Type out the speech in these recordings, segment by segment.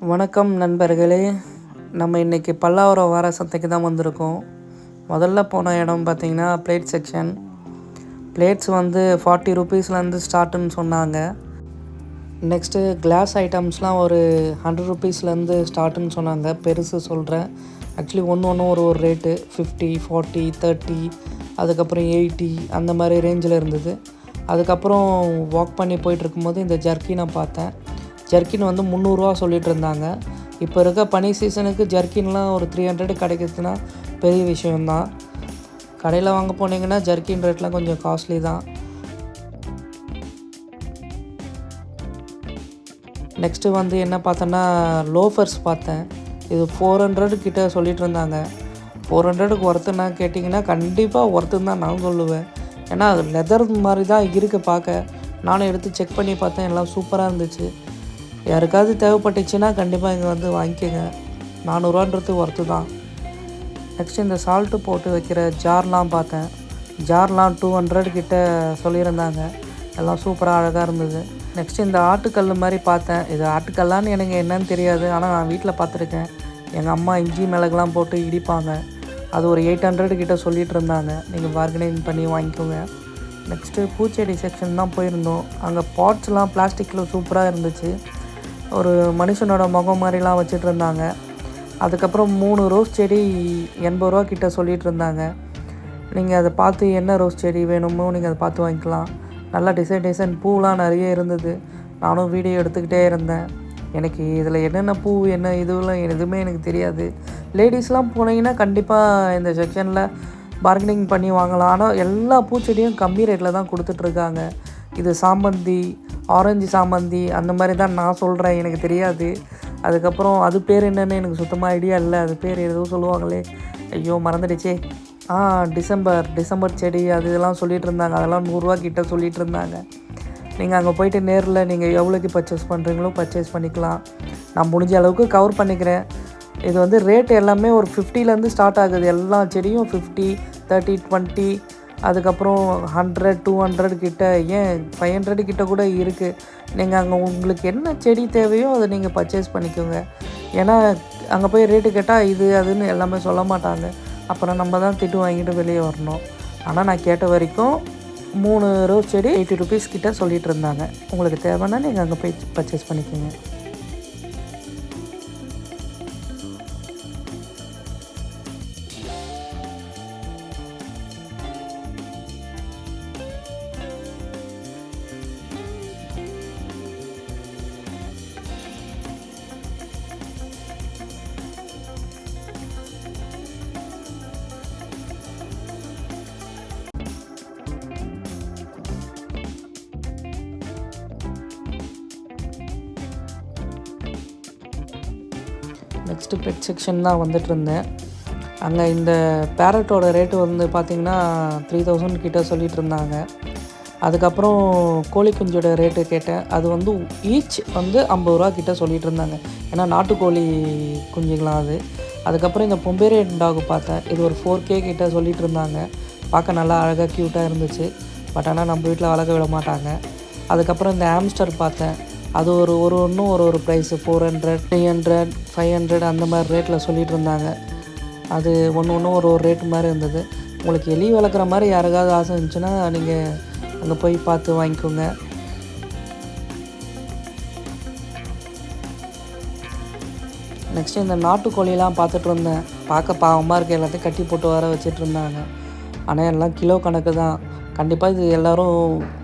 வணக்கம் நண்பர்களே. நம்ம இன்றைக்கி பல்லாவரம் வார சந்தைக்கு தான் வந்திருக்கோம். முதல்ல போன இடம் பார்த்திங்கன்னா பிளேட் செக்ஷன் பிளேட்ஸ் வந்து ஃபார்ட்டி ருபீஸ்லேருந்து ஸ்டார்ட்டுன்னு சொன்னாங்க. நெக்ஸ்ட்டு கிளாஸ் ஐட்டம்ஸ்லாம் ஒரு ஹண்ட்ரட் ருபீஸ்லேருந்து ஸ்டார்ட்டுன்னு சொன்னாங்க. பெருசு சொல்கிறேன் ஆக்சுவலி ஒன்று ஒன்று ஒரு ஒரு ரேட்டு ஃபிஃப்டி ஃபார்ட்டி தேர்ட்டி அதுக்கப்புறம் எயிட்டி அந்த மாதிரி ரேஞ்சில் இருந்தது. அதுக்கப்புறம் வாக் பண்ணி போயிட்டுருக்கும்போது இந்த இந்த நான் பார்த்தேன். ஜர்க்கின் வந்து முந்நூறுரூவா சொல்லிட்டு இருந்தாங்க இப்போ இருக்க பனி சீசனுக்கு ஜர்க்கின்லாம் ஒரு த்ரீ ஹண்ட்ரட் கிடைக்கிறதுனா பெரிய விஷயம்தான். கடையில் வாங்க போனீங்கன்னா ஜர்க்கின் ரேட்லாம் கொஞ்சம் காஸ்ட்லி தான். நெக்ஸ்ட்டு வந்து என்ன பார்த்தோன்னா லோஃபர்ஸ் பார்த்தேன். இது ஃபோர் ஹண்ட்ரடு கிட்டே சொல்லிகிட்டு இருந்தாங்க ஃபோர் ஹண்ட்ரடுக்கு ஒர்த்துனா கேட்டிங்கன்னா கண்டிப்பாக ஒர்த்துன்னு தான் நான் சொல்லுவேன். ஏன்னா அது லெதர் மாதிரி தான் இருக்குது பார்க்க. நானும் எடுத்து செக் பண்ணி பார்த்தேன் எல்லாம் சூப்பராக இருந்துச்சு. யாருக்காவது தேவைப்பட்டுச்சுன்னா கண்டிப்பாக இங்கே வந்து வாங்கிக்கோங்க. நானூறுவான்றது ஒர்த்து தான். நெக்ஸ்ட் இந்த சால்ட்டு போட்டு வைக்கிற ஜார்லாம் பார்த்தேன். ஜார்லாம் டூ ஹண்ட்ரட் கிட்ட சொல்லியிருந்தாங்க. எல்லாம் சூப்பராக அழகாக இருந்தது. நெக்ஸ்ட் இந்த ஆட்டுக்கல் மாதிரி பார்த்தேன். இது ஆட்டுக்கல்லான்னு எனக்கு என்னன்னு தெரியாது. ஆனால் நான் வீட்டில் பார்த்துருக்கேன். எங்கள் அம்மா இஞ்சி மிளகுலாம் போட்டு இடிப்பாங்க. அது ஒரு எயிட் ஹண்ட்ரட் கிட்ட சொல்லிகிட்டு இருந்தாங்க. நீங்கள் பார்கனைன் பண்ணி வாங்கிக்கோங்க. நெக்ஸ்ட்டு பூச்செடி செக்ஷன் தான் போயிருந்தோம். அங்கே பாட்ஸ்லாம் பிளாஸ்டிக்கில் சூப்பராக இருந்துச்சு. ஒரு மனுஷனோட முகம் மாதிரிலாம் வச்சுட்டு இருந்தாங்க அதுக்கப்புறம் மூணு ரோஸ் செடி எண்பது ரூபா கிட்ட சொல்லிகிட்டு இருந்தாங்க நீங்கள் அதை பார்த்து என்ன ரோஸ் செடி வேணுமோ நீங்கள் அதை பார்த்து வாங்கிக்கலாம். நல்லா டிசைன் டிசைன் பூலாம் நிறைய இருந்தது. நானும் வீடியோ எடுத்துக்கிட்டே இருந்தேன். எனக்கு இதில் என்னென்ன பூ என்ன இதுவெல்லாம் எதுவுமே எனக்கு தெரியாது. லேடிஸ்லாம் போனீங்கன்னா கண்டிப்பாக இந்த செக்ஷனில் பார்கெனிங் பண்ணி வாங்கலாம். ஆனால் எல்லா பூச்செடியும் கம்மி ரேட்டில் தான் கொடுத்துட்ருக்காங்க. இது சாமந்தி ஆரஞ்சு சாமந்தி அந்த மாதிரி தான் நான் சொல்கிறேன் எனக்கு தெரியாது. அதுக்கப்புறம் அது பேர் என்னென்னு எனக்கு சுத்தமாக ஐடியா இல்லை. அது பேர் ஏதோ சொல்லுவாங்களே. ஐயோ மறந்துடுச்சே. ஆ டிசம்பர் டிசம்பர் செடி அது இதெல்லாம் சொல்லிகிட்டு இருந்தாங்க. அதெல்லாம் நூறுரூவா கிட்ட சொல்லிகிட்டு இருந்தாங்க. நீங்கள் அங்கே போயிட்டு நேரில் நீங்கள் எவ்வளோக்கு பர்ச்சேஸ் பண்ணுறீங்களோ பர்ச்சேஸ் பண்ணிக்கலாம். நான் முடிஞ்ச அளவுக்கு கவர் பண்ணிக்கிறேன். இது வந்து ரேட் எல்லாமே ஒரு ஃபிஃப்டிலேருந்து ஸ்டார்ட் ஆகுது. எல்லா செடியும் ஃபிஃப்டி தேர்ட்டி டுவெண்ட்டி அதுக்கப்புறம் ஹண்ட்ரட் டூ ஹண்ட்ரட் கிட்ட ஏன் ஃபைவ் ஹண்ட்ரடு கிட்ட கூட இருக்குது நீங்கள் அங்கே உங்களுக்கு என்ன செடி தேவையோ அதை நீங்கள் பர்ச்சேஸ் பண்ணிக்கோங்க. ஏன்னா அங்கே போய் ரேட்டு கேட்டால் இது அதுன்னு எல்லாமே சொல்ல மாட்டாங்க. அப்புறம் நம்ம தான் திட்டு வாங்கிட்டு வெளியே வரணும். ஆனால் நான் கேட்ட வரைக்கும் மூணு ரோஸ் செடி எயிட்டி ருபீஸ் கிட்ட சொல்லிட்டு இருந்தாங்க. உங்களுக்கு தேவைன்னா நீங்கள் அங்கே போய் பர்ச்சேஸ் பண்ணிக்கோங்க. நெக்ஸ்ட்டு பெட் செக்ஷன் தான் வந்துட்டு இருந்தேன் அங்கே இந்த பேரட்டோட ரேட்டு வந்து பார்த்திங்கன்னா த்ரீ தௌசண்ட் கிட்ட சொல்லிகிட்டு இருந்தாங்க அதுக்கப்புறம் கோழி குஞ்சோட ரேட்டு கேட்டேன். அது வந்து ஈச் வந்து ஐம்பது ரூபா கிட்ட சொல்லிகிட்டு இருந்தாங்க ஏன்னா நாட்டுக்கோழி குஞ்சுங்களாம் அது. அதுக்கப்புறம் இந்த பொம்பேரே டாக் பார்த்தேன். இது ஒரு ஃபோர் கே கிட்ட சொல்லிகிட்டு இருந்தாங்க பார்க்க நல்லா அழகாக க்யூட்டாக இருந்துச்சு. பட் ஆனால் நம்ம வீட்டில் வளர்க்க விட மாட்டாங்க. அதுக்கப்புறம் இந்த ஆம்ஸ்டர் பார்த்தேன். அது ஒரு ஒரு ஒன்றும் ஒரு ஒரு price four hundred three hundred five hundred அந்த மாதிரி ரேட்டில் சொல்லிகிட்டு இருந்தாங்க. அது ஒன்று ஒன்றும் ஒரு ஒரு ரேட்டு மாதிரி இருந்தது. உங்களுக்கு எலி வளர்க்குற மாதிரி யாருக்காவது ஆசை இருந்துச்சுன்னா நீங்கள் அங்கே போய் பார்த்து வாங்கிக்கோங்க. நெக்ஸ்ட்டு இந்த நாட்டுக்கோழிலாம் பார்த்துட்டு இருந்தேன். பார்க்க பாவமாக இருக்க. எல்லாத்தையும் கட்டி போட்டு வர வச்சிட்டு இருந்தாங்க. ஆனால் எல்லாம் கிலோ கணக்கு தான். கண்டிப்பாக இது எல்லோரும்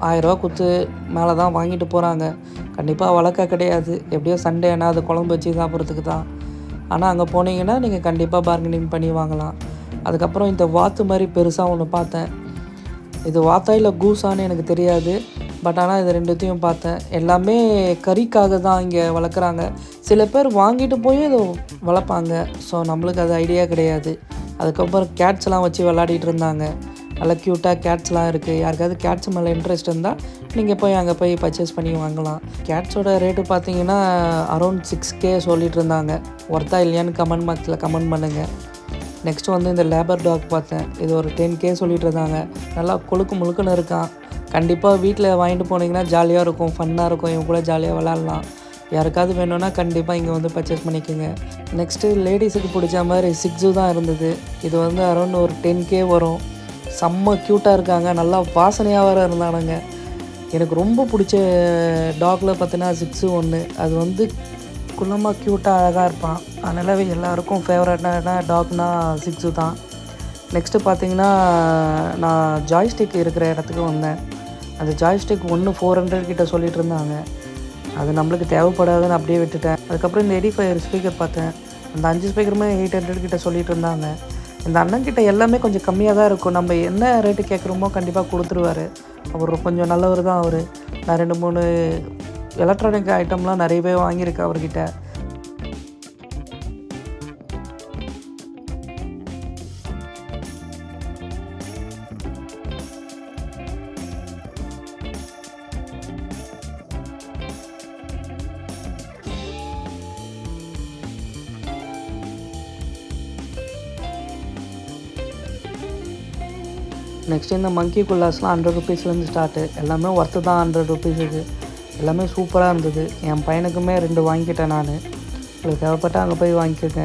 ஆயிரரூவா கொடுத்து மேலே தான் வாங்கிட்டு போகிறாங்க கண்டிப்பாக வளர்க்க கிடையாது. எப்படியோ சண்டேனா அது குழம்பு வச்சு சாப்பிட்றதுக்கு தான். ஆனால் அங்கே போனீங்கன்னா நீங்கள் கண்டிப்பாக பார்கனிங் பண்ணி வாங்கலாம். அதுக்கப்புறம் இந்த வாத்து மாதிரி பெருசாக ஒன்று பார்த்தேன். இது வாத்தா இல்லை கூஸான்னு எனக்கு தெரியாது. பட் ஆனால் இது ரெண்டுத்தையும் பார்த்தேன். எல்லாமே கறிக்காக தான் இங்கே வளர்க்குறாங்க. சில பேர் வாங்கிட்டு போய் இதை வளர்ப்பாங்க. ஸோ நம்மளுக்கு அது ஐடியா கிடையாது. அதுக்கப்புறம் கேட்ஸ்லாம் வச்சு விளாடிட்டு இருந்தாங்க. நல்லா க்யூட்டாக கேட்ஸ்லாம் இருக்குது யாருக்காவது கேட்ஸ் மேலே இன்ட்ரெஸ்ட் இருந்தால் நீங்கள் போய் அங்கே போய் பர்ச்சேஸ் பண்ணி வாங்கலாம். கேட்ஸோட ரேட்டு பார்த்தீங்கன்னா அரௌண்ட் சிக்ஸ் கே சொல்லிட்டு இருந்தாங்க. ஒர்த்தா இல்லையான்னு கமெண்ட் பாக்ஸில் கமெண்ட் பண்ணுங்கள் நெக்ஸ்ட் வந்து இந்த லேபர் டாக் பார்த்தேன். இது ஒரு டென் கே சொல்லிட்டு இருந்தாங்க. நல்லா கொழுக்கு முழுக்குன்னு இருக்கான். கண்டிப்பாக வீட்டில் வாங்கிட்டு போனீங்கன்னா ஜாலியாக இருக்கும் ஃபன்னாக இருக்கும். இவங்க கூட ஜாலியாக விளாட்லாம் யாருக்காவது வேணும்னா கண்டிப்பாக இங்கே வந்து பர்ச்சேஸ் பண்ணிக்கோங்க. நெக்ஸ்ட்டு லேடிஸுக்கு பிடிச்ச மாதிரி சிக்ஸு தான் இருந்தது. இது வந்து அரௌண்ட் ஒரு டென் கே வரும். செம்ம க்யூட்டாக இருக்காங்க. நல்லா வாசனையாக வேறு இருந்தானுங்க. எனக்கு ரொம்ப பிடிச்ச டாகில் பார்த்தீங்கன்னா சிக்ஸு ஒன்று அது வந்து குள்ளமாக க்யூட்டாக அழகாக இருப்பான். அதனால் எல்லாருக்கும் ஃபேவரட்டான டாக்னா சிக்ஸு தான். நெக்ஸ்ட்டு பார்த்தீங்கன்னா நான் ஜாய்ஸ்டிக் இருக்கிற இடத்துக்கு வந்தேன். அந்த ஜாய்ஸ்டிக் ஒன்று ஃபோர் ஹண்ட்ரட் கிட்ட சொல்லிகிட்டு இருந்தாங்க. அது நம்மளுக்கு தேவைப்படாதுன்னு அப்படியே விட்டுட்டேன். அதுக்கப்புறம் இந்த எடி ஃபயர் ஸ்பீக்கர் பார்த்தேன். அந்த அஞ்சு ஸ்பீக்கருமே எயிட் ஹண்ட்ரட் கிட்ட சொல்லிட்டு இருந்தாங்க. இந்த அண்ணன் கிட்ட எல்லாமே கொஞ்சம் கம்மியாக தான் இருக்கும். நம்ம என்ன ரேட்டு கேட்குறோமோ கண்டிப்பாக கொடுத்துருவாரு. அவர் கொஞ்சம் நல்லவர் தான் அவர். நான் ரெண்டு மூணு எலக்ட்ரானிக் ஐட்டம்லாம் நிறையவே வாங்கியிருக்கேன் அவர்கிட்ட. நெக்ஸ்ட் இந்த மங்கி குல்லாஸ்லாம் ஹண்ட்ரட் ருபீஸ்லேருந்து ஸ்டார்ட்டு எல்லாமே ஒர்த்து தான் ஹண்ட்ரட் ருபீஸுக்கு எல்லாமே சூப்பராக இருந்தது. என் பையனுக்குமே ரெண்டு வாங்கிக்கிட்டேன் நான். உங்களுக்கு தேவைப்பட்டால் அங்கே போய் வாங்கிக்கோங்க.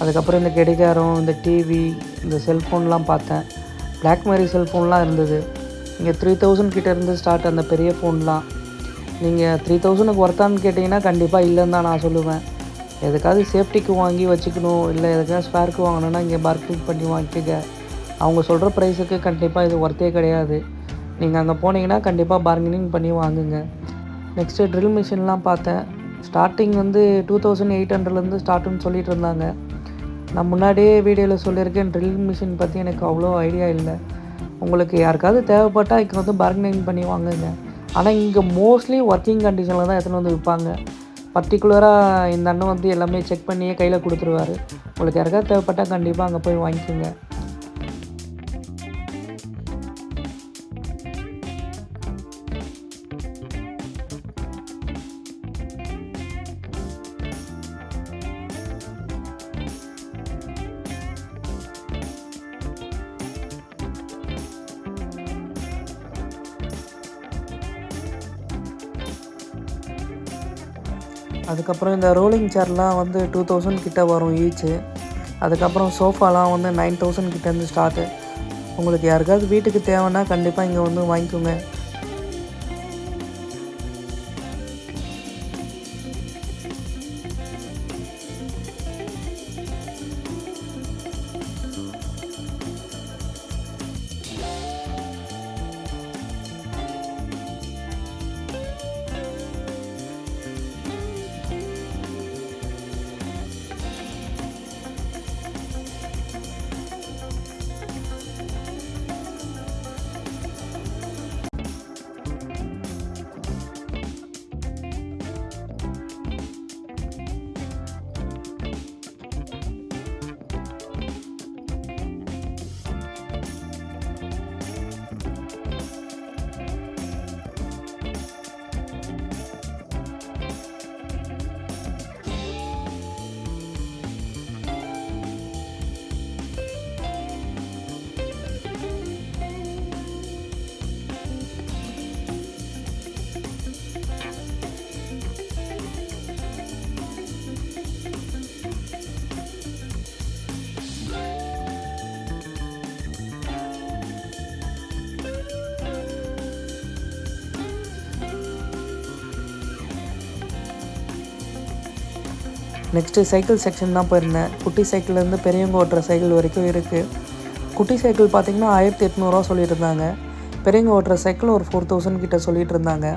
அதுக்கப்புறம் இந்த கெடிகாரம் இந்த டிவி இந்த செல்ஃபோன்லாம் பார்த்தேன். பிளாக்பெரி செல்ஃபோன்லாம் இருந்தது. இங்கே த்ரீ தௌசண்ட் கிட்டேருந்து ஸ்டார்ட் அந்த பெரிய ஃபோன்லாம் நீங்கள் த்ரீ தௌசண்ட்க்கு ஒர்த்தான்னு கேட்டிங்கன்னா கண்டிப்பாக இல்லைன்னு தான் நான் சொல்லுவேன். எதுக்காவது சேஃப்டிக்கு வாங்கி வச்சுக்கணும். இல்லை எதுக்காவது ஸ்பேருக்கு வாங்கணுன்னா இங்கே பார்க்கிங் பண்ணி வாங்கிக்க அவங்க சொல்கிற ப்ரைஸுக்கு கண்டிப்பாக இது ஒர்த்தே கிடையாது. நீங்கள் அங்கே போனீங்கன்னா கண்டிப்பாக பார்கெனிங் பண்ணி வாங்குங்க. நெக்ஸ்ட்டு ட்ரில் மிஷின்லாம் பார்த்தேன். ஸ்டார்டிங் வந்து டூ தௌசண்ட் எயிட் ஹண்ட்ரட்லேருந்து ஸ்டார்ட்டுன்னு சொல்லிட்டு இருந்தாங்க. நான் முன்னாடியே வீடியோவில் சொல்லியிருக்கேன் ட்ரில் மிஷின் பற்றி எனக்கு அவ்வளோ ஐடியா இல்லை. உங்களுக்கு யாருக்காவது தேவைப்பட்டால் இங்கே வந்து பார்கெனிங் பண்ணி வாங்குங்க. ஆனால் இங்கே மோஸ்ட்லி ஒர்க்கிங் கண்டிஷனில் தான் எடுத்துன்னு வந்து விற்பாங்க. பர்டிகுலராக இந்த அண்ணன் வந்து எல்லாமே செக் பண்ணியே கையில் கொடுத்துருவாரு. உங்களுக்கு யாருக்காவது தேவைப்பட்டால் கண்டிப்பாக அங்கே போய் வாங்கிக்கோங்க. அதுக்கப்புறம் இந்த ரோலிங் சேர்லாம் வந்து டூ தௌசண்ட் கிட்ட வரும் ஈச்சு அதுக்கப்புறம் சோஃபாலாம் வந்து நைன் தௌசண்ட் கிட்டேருந்து ஸ்டார்ட்டு உங்களுக்கு யாருக்காவது வீட்டுக்கு தேவைன்னா கண்டிப்பாக இங்கே வந்து வாங்கிக்கோங்க. நெக்ஸ்ட்டு சைக்கிள் செக்ஷன் தான் போயிருந்தேன். குட்டி சைக்கிள்லேருந்து பெரியவங்க ஓட்டுற சைக்கிள் வரைக்கும் இருக்குது குட்டி சைக்கிள் பார்த்திங்கன்னா ஆயிரத்தி எட்நூறுவா சொல்லியிருந்தாங்க. பெரியவங்க ஓட்டுற சைக்கிள் ஒரு ஃபோர் தௌசண்ட் கிட்டே சொல்லிகிட்டு இருந்தாங்க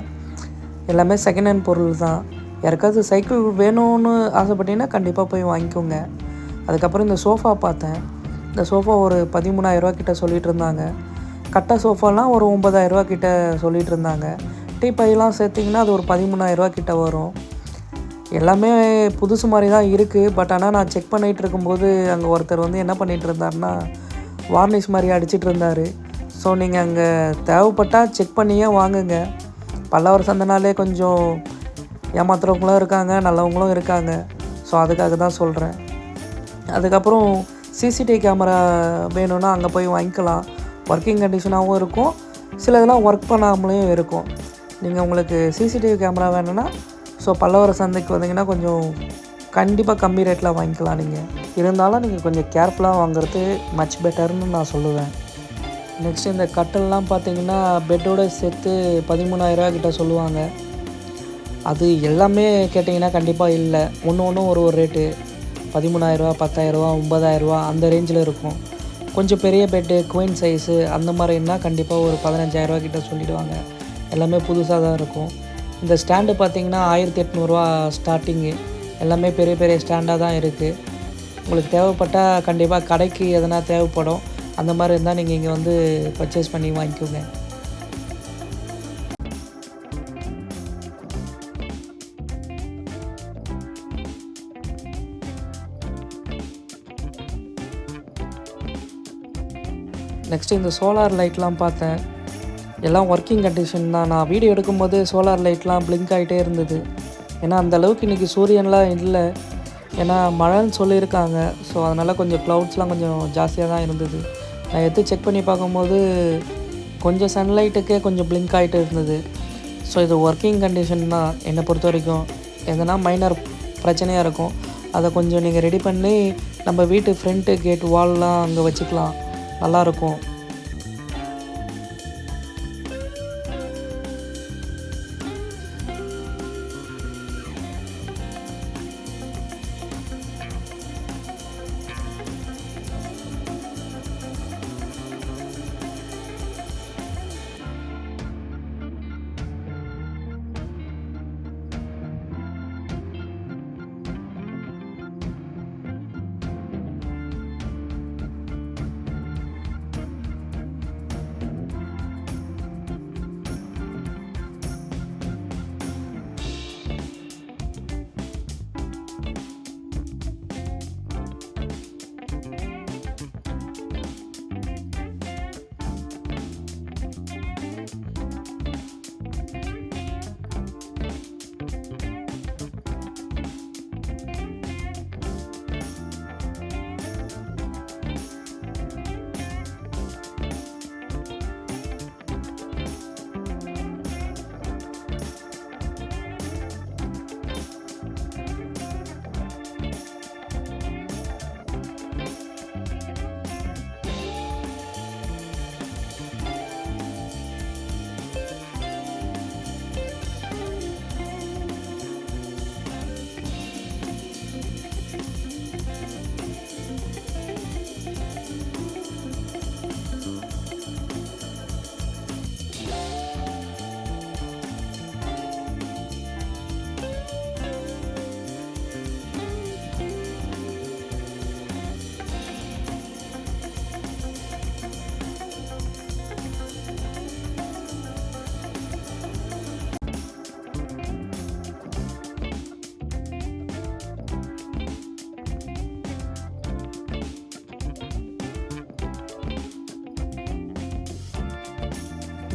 எல்லாமே செகண்ட் ஹேண்ட் பொருள் தான். யாருக்காவது சைக்கிள் வேணும்னு ஆசைப்பட்டீங்கன்னா கண்டிப்பாக போய் வாங்கிக்கோங்க. அதுக்கப்புறம் இந்த சோஃபா பார்த்தேன். இந்த சோஃபா ஒரு பதிமூணாயிரரூவா கிட்ட சொல்லிகிட்டு இருந்தாங்க கட்டை சோஃபாலாம் ஒரு ஒம்பதாயிரரூவா கிட்ட சொல்லிகிட்டு இருந்தாங்க டீ பையெல்லாம் சேர்த்திங்கன்னா அது ஒரு பதிமூணாயிரரூவா கிட்ட வரும். எல்லாமே புதுசு மாதிரி தான் இருக்குது பட் ஆனால் நான் செக் பண்ணிகிட்டு இருக்கும்போது அங்கே ஒருத்தர் வந்து என்ன பண்ணிகிட்டு இருந்தாருன்னா வார்னிஷ் மாதிரி அடிச்சிட்டு இருந்தார். ஸோ நீங்கள் அங்கே தேவைப்பட்டால் செக் பண்ணியே வாங்குங்க. பல்லவர் சந்தனாலே கொஞ்சம் ஏமாத்துறவங்களும் இருக்காங்க நல்லவங்களும் இருக்காங்க. ஸோ அதுக்காக தான் சொல்கிறேன் அதுக்கப்புறம் சிசிடிவி கேமரா வேணும்னா அங்கே போய் வாங்கிக்கலாம். ஒர்க்கிங் கண்டிஷனாகவும் இருக்கும். சில இதெல்லாம் ஒர்க் பண்ணாமலேயும் இருக்கும். நீங்கள் உங்களுக்கு சிசிடிவி கேமரா வேணும்னா ஸோ பல்லவர சந்தைக்கு வந்தீங்கன்னா கொஞ்சம் கண்டிப்பாக கம்மி ரேட்டில் வாங்கிக்கலாம் நீங்கள் இருந்தாலும் நீங்கள் கொஞ்சம் கேர்ஃபுல்லாக வாங்குறது மச் பெட்டர்னு நான் சொல்லுவேன். நெக்ஸ்ட் இந்த கட்டல்லாம் பார்த்தீங்கன்னா பெட்டோட சேர்த்து பதிமூணாயிரரூவா கிட்ட சொல்லுவாங்க. அது எல்லாமே கேட்டிங்கன்னா கண்டிப்பாக இல்லை. ஒன்று ஒன்றும் ஒரு ஒரு ரேட்டு பதிமூணாயிரரூவா பத்தாயிரரூவா ஒம்பதாயிரரூவா அந்த ரேஞ்சில் இருக்கும். கொஞ்சம் பெரிய பெட்டு குயின் சைஸு அந்த மாதிரின்னா கண்டிப்பாக ஒரு பதினஞ்சாயிரரூவா கிட்ட சொல்லிடுவாங்க. எல்லாமே புதுசாக தான் இருக்கும். இந்த ஸ்டாண்டு பார்த்தீங்கன்னா ஆயிரத்தி எட்நூறுரூவா ஸ்டார்டிங்கு. எல்லாமே பெரிய பெரிய ஸ்டாண்டாக தான் இருக்குது உங்களுக்கு தேவைப்பட்டால் கண்டிப்பாக கடைக்கு எதனா தேவைப்படும். அந்த மாதிரி இருந்தால் நீங்கள் இங்கே வந்து பர்ச்சேஸ் பண்ணி வாங்கிக்கோங்க. நெக்ஸ்ட்டு இந்த சோலார் லைட்லாம் பார்த்தேன். எல்லாம் ஒர்க்கிங் கண்டிஷன் தான். நான் வீடியோ எடுக்கும்போது சோலார் லைட்லாம் பிளிங்க் ஆகிட்டே இருந்தது. ஏன்னா அந்த அளவுக்கு இன்றைக்கி சூரியன்லாம் இல்லை. ஏன்னா மழைன்னு சொல்லியிருக்காங்க. ஸோ அதனால் கொஞ்சம் க்ளவுட்ஸ்லாம் கொஞ்சம் ஜாஸ்தியாக தான் இருந்தது. நான் எடுத்து செக் பண்ணி பார்க்கும்போது கொஞ்சம் சன்லைட்டுக்கே கொஞ்சம் பிளிங்க் ஆகிட்டு இருந்தது. ஸோ இது ஒர்க்கிங் கண்டிஷன் தான். என்னை பொறுத்த வரைக்கும் எதனா மைனர் பிரச்சனையாக இருக்கும். அதை கொஞ்சம் நீங்கள் ரெடி பண்ணி நம்ம வீட்டு ஃப்ரண்ட்டு கேட் வால்லாம் அங்கே வச்சுக்கலாம். நல்லாயிருக்கும்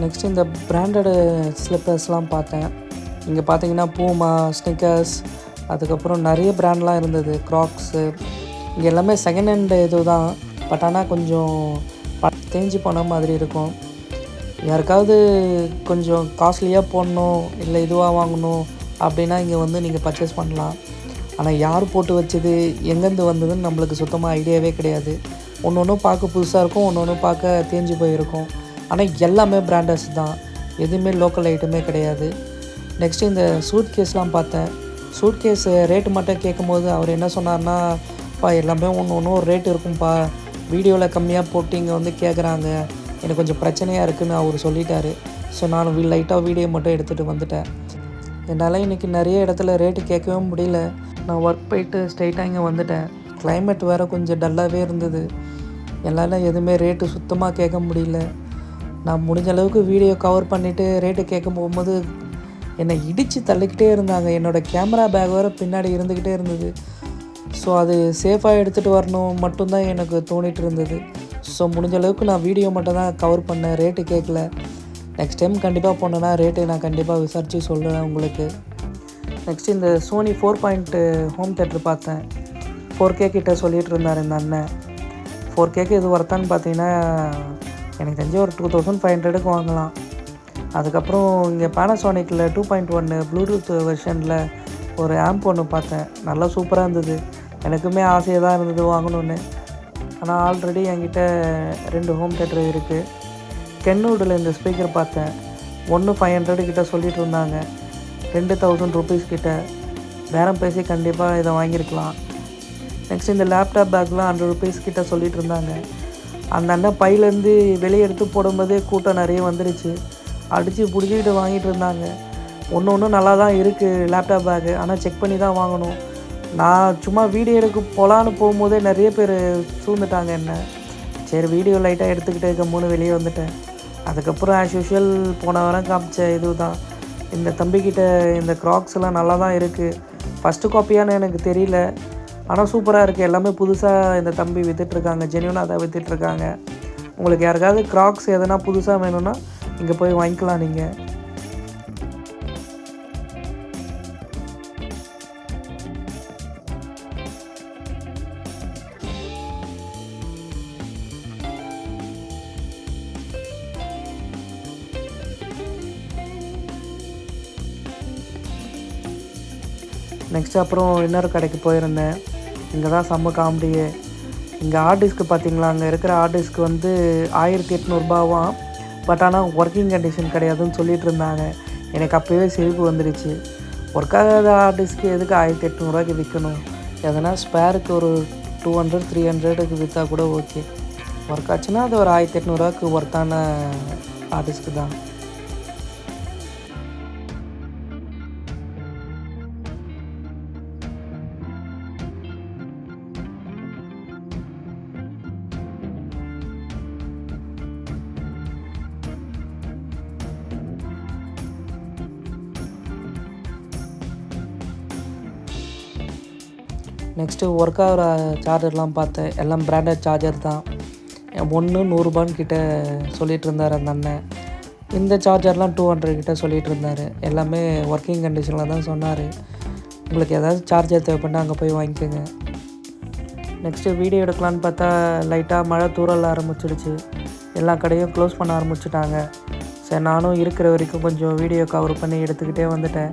நெக்ஸ்ட் இந்த பிராண்டடு ஸ்லிப்பர்ஸ்லாம் பார்த்தேன். இங்கே பார்த்தீங்கன்னா பூமா ஸ்னிக்கர்ஸ் அதுக்கப்புறம் நிறைய பிராண்ட்லாம் இருந்தது. க்ராக்ஸு இங்கே எல்லாமே செகண்ட் ஹேண்டு இது தான் பட் ஆனால் கொஞ்சம் ப- தேஞ்சு போன மாதிரி இருக்கும். யாருக்காவது கொஞ்சம் காஸ்ட்லியாக போடணும் இல்லை இதுவாக வாங்கணும் அப்படின்னா இங்கே வந்து நீங்கள் பர்ச்சேஸ் பண்ணலாம். ஆனால் யார் போட்டு வச்சது எங்கேருந்து வந்ததுன்னு நம்மளுக்கு சுத்தமாக ஐடியாவே கிடையாது. ஒன்று ஒன்றும் பார்க்க புதுசாக இருக்கும் ஒன்று ஒன்றும் பார்க்க தேஞ்சு போயிருக்கும். ஆனால் எல்லாமே பிராண்டர்ஸ் தான். எதுவுமே லோக்கல் ஐட்டமே கிடையாது. நெக்ஸ்ட் இந்த சூட் கேஸ்லாம் பார்த்தேன். சூட் கேஸ் ரேட்டு மட்டும் கேட்கும்போது அவர் என்ன சொன்னார்னா பா எல்லாமே ஒன்று ஒன்றும் ஒரு ரேட் இருக்கும்ப்பா வீடியோவில் கம்மியாக போட்டு இங்கே வந்து கேட்குறாங்க எனக்கு கொஞ்சம் பிரச்சனையாக இருக்குதுன்னு அவர் சொல்லிட்டாரு. ஸோ நான் லைட்டாக வீடியோ மட்டும் எடுத்துகிட்டு வந்துட்டேன். என்னால் இன்றைக்கி நிறைய இடத்துல ரேட்டு கேட்கவே முடியல. நான் ஒர்க் போயிட்டு ஸ்ட்ரைட்டாக இங்கே வந்துட்டேன். கிளைமேட் வேறு கொஞ்சம் டல்லாகவே இருந்தது. என்னால் எதுவுமே ரேட்டு சுத்தமாக கேட்க முடியல. நான் முடிஞ்ச அளவுக்கு வீடியோ கவர் பண்ணிவிட்டு ரேட்டு கேட்க போகும்போது என்னை இடித்து தள்ளிக்கிட்டே இருந்தாங்க. என்னோடய கேமரா பேக் வேறு பின்னாடி இருந்துக்கிட்டே இருந்தது. ஸோ அது சேஃபாக எடுத்துகிட்டு வரணும் மட்டும்தான் எனக்கு தோணிட்டு இருந்தது. ஸோ முடிஞ்ச அளவுக்கு நான் வீடியோ மட்டும் தான் கவர் பண்ணேன். ரேட்டு கேட்கல. நெக்ஸ்ட் டைம் கண்டிப்பாக போனேன்னா ரேட்டு நான் கண்டிப்பாக விசாரித்து சொல்கிறேன் உங்களுக்கு. நெக்ஸ்ட் இந்த Sony four point home theatre பார்த்தேன். ஃபோர் கே கிட்ட சொல்லிகிட்டு இருந்தார் இந்த அண்ணன். ஃபோர் கேக்கு இது ஒர்த்தான்னு பார்த்தீங்கன்னா எனக்கு தெரிஞ்சு ஒரு டூ தௌசண்ட் ஃபைவ் ஹண்ட்ரடுக்கு வாங்கலாம். அதுக்கப்புறம் இங்கே பேனாசோனிக்கில் டூ பாயிண்ட் ஒன்று ப்ளூடூத் வெர்ஷனில் ஒரு ஆம்ப் ஒன்று பார்த்தேன். நல்லா சூப்பராக இருந்தது. எனக்குமே ஆசையாக தான் இருந்தது வாங்கணுன்னு ஆனால் ஆல்ரெடி என்கிட்ட ரெண்டு ஹோம் தேட்டர் இருக்குது கென்வுட்டில் இந்த ஸ்பீக்கர் பார்த்தேன். ஒன்று ஃபைவ் ஹண்ட்ரடு கிட்ட சொல்லிட்டு இருந்தாங்க. ரெண்டு தௌசண்ட் ருபீஸ் கிட்ட. பேரம் பேசி கண்டிப்பாக இதை வாங்கியிருக்கலாம். நெக்ஸ்ட் இந்த லேப்டாப் பேக்லாம் ஹண்ட்ரட் ருபீஸ் கிட்ட சொல்லிட்டு இருந்தாங்க. அந்த அண்ணன் பையிலேருந்து வெளியே எடுத்து போடும்போதே கூட்டம் நிறைய வந்துடுச்சு அடித்து பிடிச்சிக்கிட்டு வாங்கிட்டு இருந்தாங்க. ஒன்று ஒன்று நல்லா தான் இருக்குது லேப்டாப் பேக்கு ஆனால் செக் பண்ணி தான் வாங்கணும். நான் சும்மா வீடியோ எடுக்க போகலான்னு போகும்போதே நிறைய பேர் சூழ்ந்துட்டாங்க என்ன. சரி வீடியோ லைட்டாக எடுத்துக்கிட்டே இருக்க மூணு வெளியே வந்துட்டேன். அதுக்கப்புறம் ஆஸ் யூஷுவல் போன வாரம் காமிச்ச இது தான். இந்த தம்பிக்கிட்ட இந்த க்ராக்ஸ் எல்லாம் நல்லா தான் இருக்குது ஃபஸ்ட்டு காப்பியான்னு எனக்கு தெரியல. ஆனால் சூப்பராக இருக்குது எல்லாமே புதுசாக இந்த தம்பி விற்றுட்ருக்காங்க ஜென்யூனாக அதை விற்றுட்ருக்காங்க உங்களுக்கு யாருக்காவது க்ராக்ஸ் எதனா புதுசாக வேணும்னா இங்கே போய் வாங்கிக்கலாம் நீங்கள் நெக்ஸ்ட் அப்புறம் இன்னொரு கடைக்கு போயிருந்தேன். இங்கே தான் செம்ம காமெடியே இங்கே ஆர்டிஸ்க்கு பார்த்தீங்களா அங்கே இருக்கிற ஆர்டிஸ்க்கு வந்து ஆயிரத்தி எட்நூறுபாவாம் பட் ஆனால் ஒர்க்கிங் கண்டிஷன் கிடையாதுன்னு சொல்லிட்டு இருந்தாங்க. எனக்கு அப்போவே சிரிப்பு வந்துடுச்சு ஒர்க் ஆகாத ஆர்டிஸ்க்கு எதுக்கு ஆயிரத்தி எட்நூறுவாய்க்கு விற்கணும் எதனா ஸ்பேருக்கு ஒரு டூ ஹண்ட்ரட் த்ரீ ஹண்ட்ரடுக்கு விற்றா கூட ஓகே ஒர்க் ஆச்சுன்னா அது ஒரு ஆயிரத்தி எட்நூறுவாய்க்கு ஒர்த்தான ஆர்டிஸ்க்கு தான். நெக்ஸ்ட்டு ஒர்க் ஆகிற சார்ஜர்லாம் பார்த்தேன் எல்லாம் பிராண்டட் சார்ஜர் தான். ஒன்று நூறுரூபான்னு கிட்டே சொல்லிகிட்டு இருந்தார் அந்த அண்ணன். இந்த சார்ஜர்லாம் டூ ஹண்ட்ரட் கிட்டே சொல்லிகிட்டு இருந்தார். எல்லாமே ஒர்க்கிங் கண்டிஷனில் தான் சொன்னார். உங்களுக்கு ஏதாவது சார்ஜர் தேவைப்பட்டால் அங்கே போய் வாங்கிக்கோங்க. நெக்ஸ்ட்டு வீடியோ எடுக்கலான்னு பார்த்தா லைட்டாக மழை தூரல் ஆரம்பிச்சிடுச்சு. எல்லா கடையும் க்ளோஸ் பண்ண ஆரம்பிச்சிட்டாங்க. சரி நானும் இருக்கிற வரைக்கும் கொஞ்சம் வீடியோ கவர் பண்ணி எடுத்துக்கிட்டே வந்துட்டேன்.